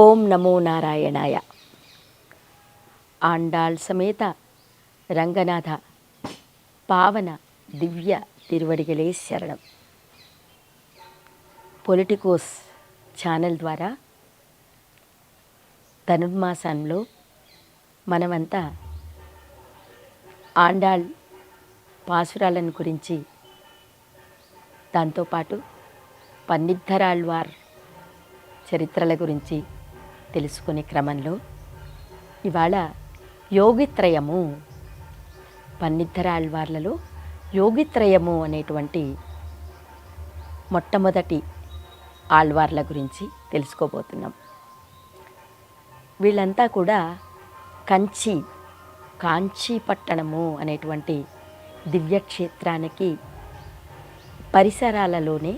ఓం నమో నారాయణాయ. ఆండాళ్ సమేత రంగనాథ పావన దివ్య తిరువడిగలే శరణం. పొలిటికోస్ ఛానల్ ద్వారా ధనుర్మాసంలో మనమంతా ఆండాళ్ పాసురాలను గురించి దాంతోపాటు పన్నిద్దరాళ్వార్ చరిత్రల గురించి తెలుసుకునే క్రమంలో ఇవాళ యోగిత్రయము పన్నిద్దర ఆళ్వార్లలో యోగిత్రయము అనేటువంటి మొట్టమొదటి ఆళ్వార్ల గురించి తెలుసుకోబోతున్నాం. వీళ్ళంతా కూడా కంచి కాంచీ పట్టణము అనేటువంటి దివ్యక్షేత్రానికి పరిసరాలలోనే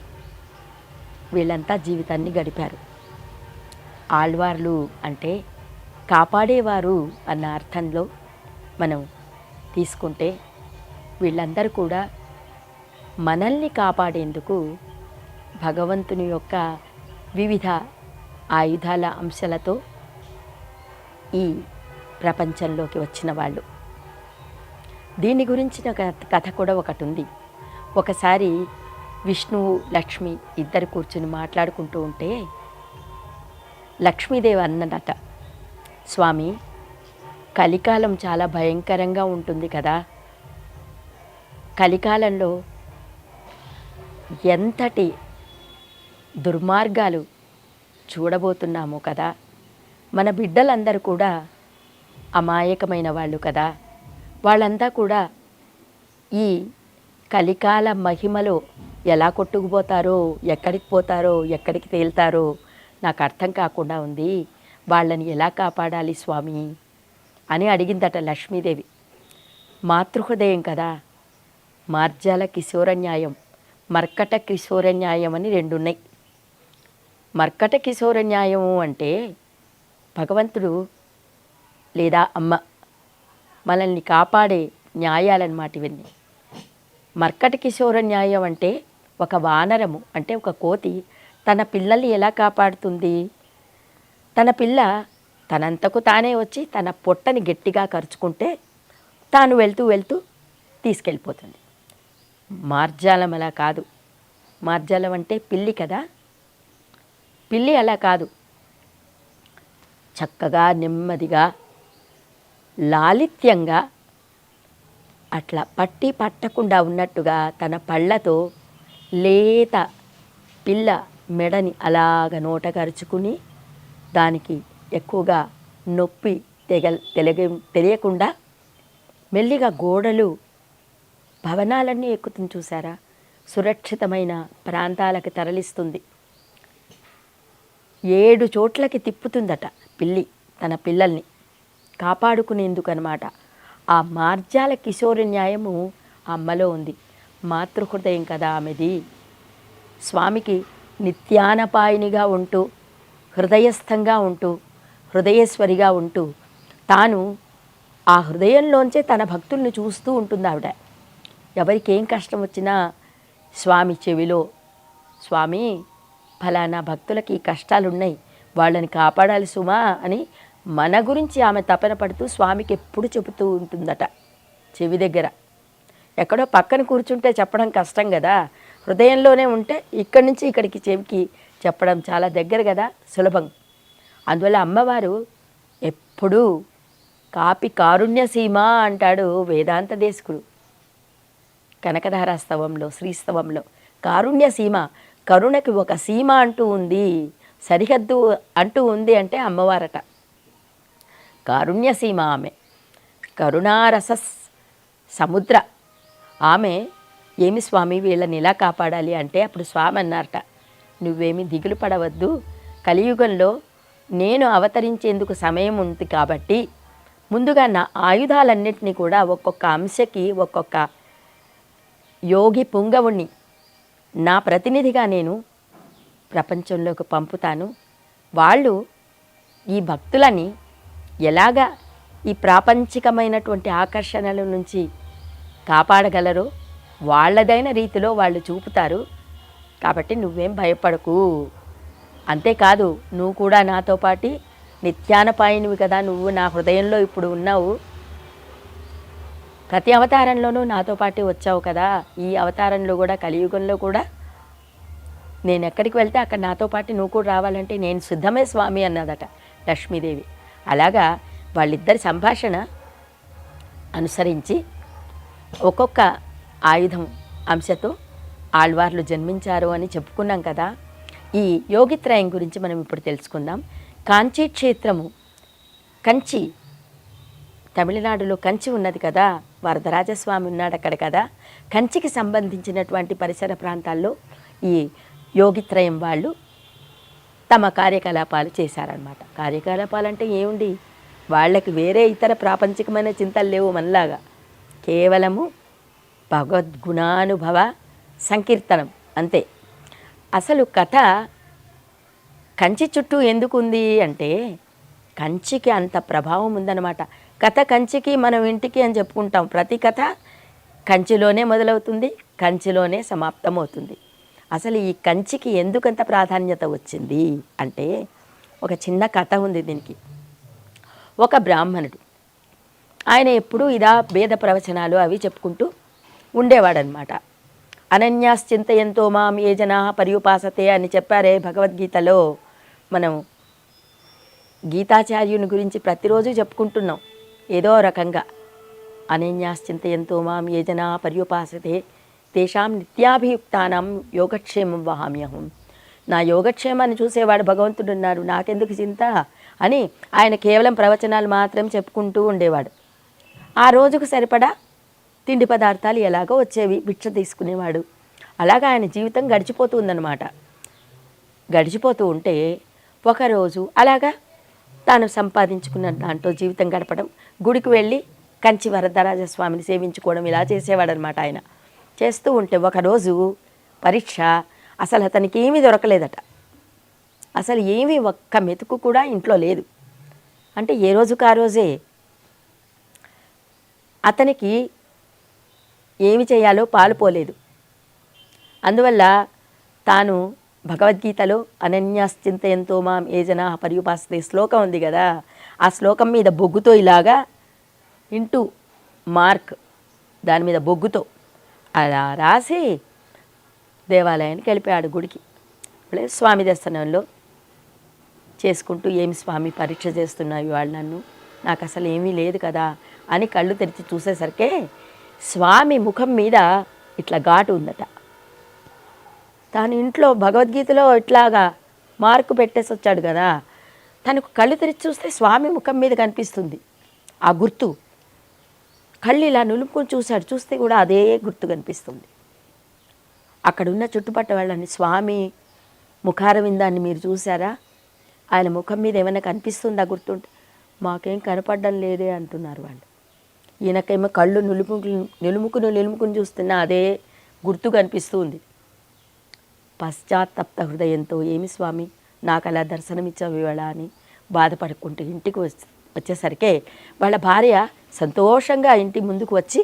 వీళ్ళంతా జీవితాన్ని గడిపారు. ఆళ్వార్లు అంటే కాపాడేవారు అన్న అర్థంలో మనం తీసుకుంటే వీళ్ళందరూ కూడా మనల్ని కాపాడేందుకు భగవంతుని యొక్క వివిధ ఆయుధాల అంశాలతో ఈ ప్రపంచంలోకి వచ్చిన వాళ్ళు. దీని గురించిన కథ- కథ కూడా ఒకటి ఉంది ఒకసారి విష్ణువు లక్ష్మి ఇద్దరు కూర్చుని మాట్లాడుకుంటూ ఉంటే లక్ష్మీదేవి అన్నదట. స్వామి కలికాలం చాలా భయంకరంగా ఉంటుంది కదా. కలికాలంలో ఎంతటి దుర్మార్గాలు చూడబోతున్నాము కదా. మన బిడ్డలందరూ కూడా అమాయకమైన వాళ్ళు కదా. వాళ్ళంతా కూడా ఈ కలికాల మహిమలో ఎలా కొట్టుకుపోతారో ఎక్కడికి పోతారో ఎక్కడికి తేలుతారో నాకు అర్థం కాకుండా ఉంది. వాళ్ళని ఎలా కాపాడాలి స్వామి? అని అడిగిందట లక్ష్మీదేవి. మాతృహృదయం కదా. మార్జాల కిశోర న్యాయం మర్కట కిశోర న్యాయం అని రెండు ఉన్నాయి మర్కట కిశోర న్యాయము అంటే భగవంతుడు లేదా అమ్మ మనల్ని కాపాడే న్యాయాలన్నమాట ఇవన్నీ మర్కట కిశోర న్యాయం అంటే ఒక వానరము అంటే ఒక కోతి తన పిల్లల్ని ఎలా కాపాడుతుంది? తన పిల్ల తనంతకు తానే వచ్చి తన పొట్టని గట్టిగా ఖర్చుకుంటే తాను వెళ్తూ వెళ్తూ తీసుకెళ్ళిపోతుంది. మార్జాలం అలా కాదు. మార్జాలం అంటే పిల్లి కదా? పిల్లి అలా కాదు. చక్కగా నెమ్మదిగా లాలిత్యంగా అట్లా పట్టి పట్టకుండా ఉన్నట్టుగా తన పళ్ళతో లేత పిల్ల మెడని అలాగ నోట కరుచుకుని దానికి ఎక్కువగా నొప్పి తెగ తెలియ తెలియకుండా మెల్లిగా గోడలు భవనాలన్నీ ఎక్కుతుంది చూసారా సురక్షితమైన ప్రాంతాలకు తరలిస్తుంది. ఏడు చోట్లకి తిప్పుతుందట పిల్లి తన పిల్లల్ని. కాపాడుకునేందుకు అనమాట ఆ మార్జాల కిశోరి న్యాయము అమ్మలో ఉంది. మాతృహృదయం కదా ఆమెది. స్వామికి నిత్యానపాయినిగా ఉంటూ హృదయస్థంగా ఉంటూ హృదయేశ్వరిగా ఉంటూ తాను ఆ హృదయంలోంచే తన భక్తుల్ని చూస్తూ ఉంటుంది ఆవిడ ఎవరికి ఏం కష్టం వచ్చినా స్వామి చెవిలో స్వామి ఫలానా భక్తులకి ఈ వాళ్ళని కాపాడాలి సుమా అని మన గురించి ఆమె తపన పడుతూ స్వామికి ఎప్పుడు చెబుతూ ఉంటుందట చెవి దగ్గర. ఎక్కడో పక్కన కూర్చుంటే చెప్పడం కష్టం కదా హృదయంలోనే ఉంటే ఇక్కడి నుంచి ఇక్కడికి చెవికి చెప్పడం చాలా దగ్గర కదా సులభం. అందువల్ల అమ్మవారు ఎప్పుడూ కాపి కారుణ్య సీమ అంటాడు వేదాంత దేశకుడు. కనకధారాస్తవంలో శ్రీస్తవంలో కారుణ్య సీమ కరుణకి ఒక సీమ అంటూ ఉంది సరిహద్దు అంటూ ఉంది అంటే అమ్మవారట. కారుణ్య సీమ ఆమె. కరుణారస సముద్ర. ఆమె ఏమి స్వామి వీళ్ళని ఎలా కాపాడాలి? అంటే అప్పుడు స్వామి అన్నారట నువ్వేమి దిగులు పడవద్దు. కలియుగంలో నేను అవతరించేందుకు సమయం ఉంది కాబట్టి ముందుగా నా ఆయుధాలన్నింటినీ కూడా ఒక్కొక్క అంశకి ఒక్కొక్క యోగి పుంగవుణ్ణి నా ప్రతినిధిగా నేను ప్రపంచంలోకి పంపుతాను. వాళ్ళు ఈ భక్తులని ఎలాగా ఈ ప్రాపంచికమైనటువంటి ఆకర్షణల నుంచి కాపాడగలరో వాళ్ళదైన రీతిలో వాళ్ళు చూపుతారు. కాబట్టి నువ్వేం భయపడకు. అంతేకాదు నువ్వు కూడా నాతో పాటి నిత్యానపాయనివి కదా నువ్వు నా హృదయంలో ఇప్పుడు ఉన్నావు. ప్రతి అవతారంలోనూ నాతో పాటు వచ్చావు కదా. ఈ అవతారంలో కూడా కలియుగంలో కూడా. నేను ఎక్కడికి వెళ్తే అక్కడ నాతో పాటు నువ్వు కూడా రావాలంటే నేను సిద్ధమే స్వామి అన్నదట లక్ష్మీదేవి. అలాగా వాళ్ళిద్దరి సంభాషణ అనుసరించి ఒక్కొక్క ఆయుధం అంశతో ఆళ్వార్లు జన్మించారు అని చెప్పుకున్నాం కదా. ఈ యోగిత్రయం గురించి మనం ఇప్పుడు తెలుసుకుందాం. కాంచీ క్షేత్రము కంచి తమిళనాడులో కంచి ఉన్నది కదా. వరదరాజస్వామి ఉన్నాడు అక్కడ కదా. కంచికి సంబంధించినటువంటి పరిసర ప్రాంతాల్లో ఈ యోగిత్రయం వాళ్ళు తమ కార్యకలాపాలు చేశారనమాట కార్యకలాపాలు అంటే ఏముండి వాళ్ళకి వేరే ఇతర ప్రాపంచికమైన చింతలు లేవు మనలాగా. కేవలము భగవద్గుణానుభవ సంకీర్తనం అంతే. అసలు కథ కంచి చుట్టూ ఎందుకు ఉంది అంటే కంచికి అంత ప్రభావం ఉందన్నమాట. కథ కంచికి మనం ఇంటికి అని చెప్పుకుంటాం. ప్రతి కథ కంచిలోనే మొదలవుతుంది కంచిలోనే సమాప్తమవుతుంది. అసలు ఈ కంచికి ఎందుకంత ప్రాధాన్యత వచ్చింది అంటే ఒక చిన్న కథ ఉంది దీనికి. ఒక బ్రాహ్మణుడు. ఆయన ఎప్పుడూ ఇదా భేద ప్రవచనాలు అవి చెప్పుకుంటూ ఉండేవాడనమాట. అనన్యాశ్చింతయంతో మాం ఏ జనా పర్యుపాసతే అని చెప్పారే భగవద్గీతలో మనం. గీతాచార్యుని గురించి ప్రతిరోజు చెప్పుకుంటున్నాం. ఏదో రకంగా. అనన్యాశ్చింతయంతో మాం ఏ జనా పర్యుపాసతే తేషాం నిత్యాభియుక్తానం యోగక్షేమం వహామ్యహం. నా యోగక్షేమాన్ని చూసేవాడు భగవంతుడు ఉన్నారు నాకెందుకు చింత? అని ఆయన కేవలం ప్రవచనాలు మాత్రం చెప్పుకుంటూ ఉండేవాడు. ఆ రోజుకు సరిపడా తిండి పదార్థాలు ఎలాగో వచ్చేవి భిక్ష తీసుకునేవాడు. అలాగా ఆయన జీవితం గడిచిపోతుందన్నమాట. గడిచిపోతూ ఉంటే ఒకరోజు అలాగా తాను సంపాదించుకున్న దాంట్లో జీవితం గడపడం గుడికి వెళ్ళి కంచి వరదరాజస్వామిని సేవించుకోవడం ఇలా చేసేవాడనమాట ఆయన. చేస్తూ ఉంటే ఒకరోజు పరీక్ష అసలు అతనికి ఏమీ దొరకలేదట. అసలు ఏమీ ఒక్క మెతుకు కూడా ఇంట్లో లేదు. అంటే ఏ రోజుకు ఆ రోజే. అతనికి ఏమి చేయాలో పాలుపోలేదు అందువల్ల తాను భగవద్గీతలో అనన్యాశ్చింతయంతో మాం ఏ జనా శ్లోకం ఉంది కదా ఆ శ్లోకం మీద బొగ్గుతో ఇలాగా ఇంటూ మార్క్ దాని మీద బొగ్గుతో అలా రాసి దేవాలయానికి వెళ్ళిపోయాడు గుడికి. ఇప్పుడే స్వామి దర్శనంలో చేసుకుంటూ ఏమి స్వామి పరీక్ష చేస్తున్నాయి వాళ్ళు నన్ను? నాకు అసలు ఏమీ లేదు కదా అని కళ్ళు తెరిచి చూసేసరికి స్వామి ముఖం మీద ఇట్లా ఘాటు ఉందట. తాను ఇంట్లో భగవద్గీతలో ఇట్లాగా మార్కు పెట్టేసి వచ్చాడు కదా. తనకు కళ్ళు తెరిచి చూస్తే స్వామి ముఖం మీద కనిపిస్తుంది. ఆ గుర్తు. కళ్ళు ఇలా నులుపుకొని చూశాడు. చూస్తే కూడా అదే గుర్తు కనిపిస్తుంది. అక్కడున్న చుట్టుపక్కల వాళ్ళని స్వామి ముఖారవిందాన్ని మీరు చూసారా ఆయన ముఖం మీద ఏమైనా కనిపిస్తుందా గుర్తుంటే? మాకేం కనపడడం లేదే అంటున్నారు వాళ్ళు. ఈయనకేమో కళ్ళు నులుముకు నిలుముకును నిలుముకుని చూస్తున్నా అదే గుర్తు కనిపిస్తుంది. పశ్చాత్తప్త హృదయంతో ఏమి స్వామి నాకు అలా దర్శనమిచ్చావు ఇవాళ అని బాధపడుకుంటూ ఇంటికి వచ్చి వచ్చేసరికి వాళ్ళ భార్య సంతోషంగా ఇంటి ముందుకు వచ్చి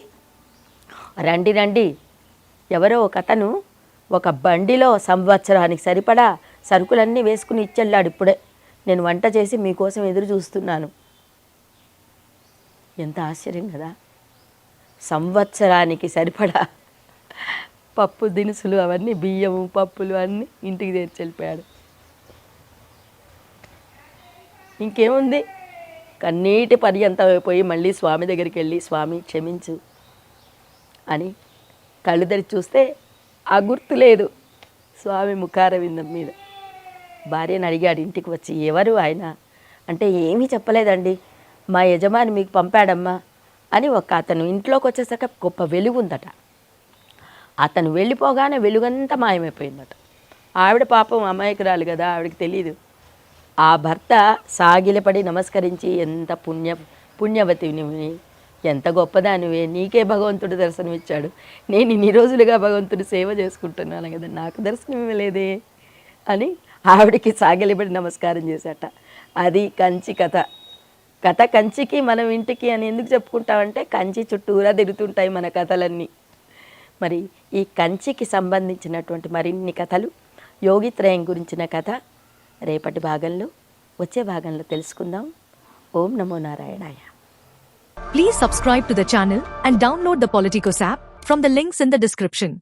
రండి రండి. ఎవరో ఒక అతను ఒక బండిలో సంవత్సరానికి సరిపడా సరుకులన్నీ వేసుకుని ఇచ్చెళ్ళాడు ఇప్పుడే. నేను వంట చేసి మీకోసం ఎదురు చూస్తున్నాను. ఎంత ఆశ్చర్యం కదా. సంవత్సరానికి సరిపడా పప్పు దినుసులు అవన్నీ బియ్యము పప్పులు అన్నీ ఇంటికి తెచ్చి వెళ్ళిపోయాడు ఇంకేముంది? కన్నీటి పర్యంతం అయిపోయి మళ్ళీ స్వామి దగ్గరికి వెళ్ళి స్వామి క్షమించు అని కళ్ళు తెరిచి చూస్తే ఆ గుర్తు లేదు స్వామి ముఖారవిందం మీద. భార్యను అడిగాడు ఇంటికి వచ్చి ఎవరు ఆయన? అంటే ఏమీ చెప్పలేదండి. మా యజమాని మీకు పంపాడమ్మా అని ఒక అతను ఇంట్లోకి వచ్చేసాక గొప్ప వెలుగు ఉందట. అతను వెళ్ళిపోగానే వెలుగంతా మాయమైపోయిందట. ఆవిడ పాపం అమాయకురాలు కదా ఆవిడకి తెలియదు ఆ భర్త సాగిలపడి నమస్కరించి ఎంత పుణ్య పుణ్యవతిని ఎంత గొప్పదానివే నీకే భగవంతుడు దర్శనమిచ్చాడు నేను ఇన్ని రోజులుగా భగవంతుడు సేవ చేసుకుంటున్నాను కదా నాకు దర్శనం ఇవ్వలేదే అని ఆవిడకి సాగిలపడి నమస్కారం చేశాట. అది కంచి కథ. కథ కంచికి మనం ఇంటికి అని ఎందుకు చెప్పుకుంటామంటే కంచి చుట్టూరా తిరుగుతుంటాయి మన కథలన్నీ. మరి ఈ కంచికి సంబంధించినటువంటి మరిన్ని కథలు యోగిత్రయం గురించిన కథ రేపటి భాగంలో వచ్చే భాగంలో తెలుసుకుందాం. ఓం నమో నారాయణాయ. Please subscribe to the channel and download the Politicos app from the links in the description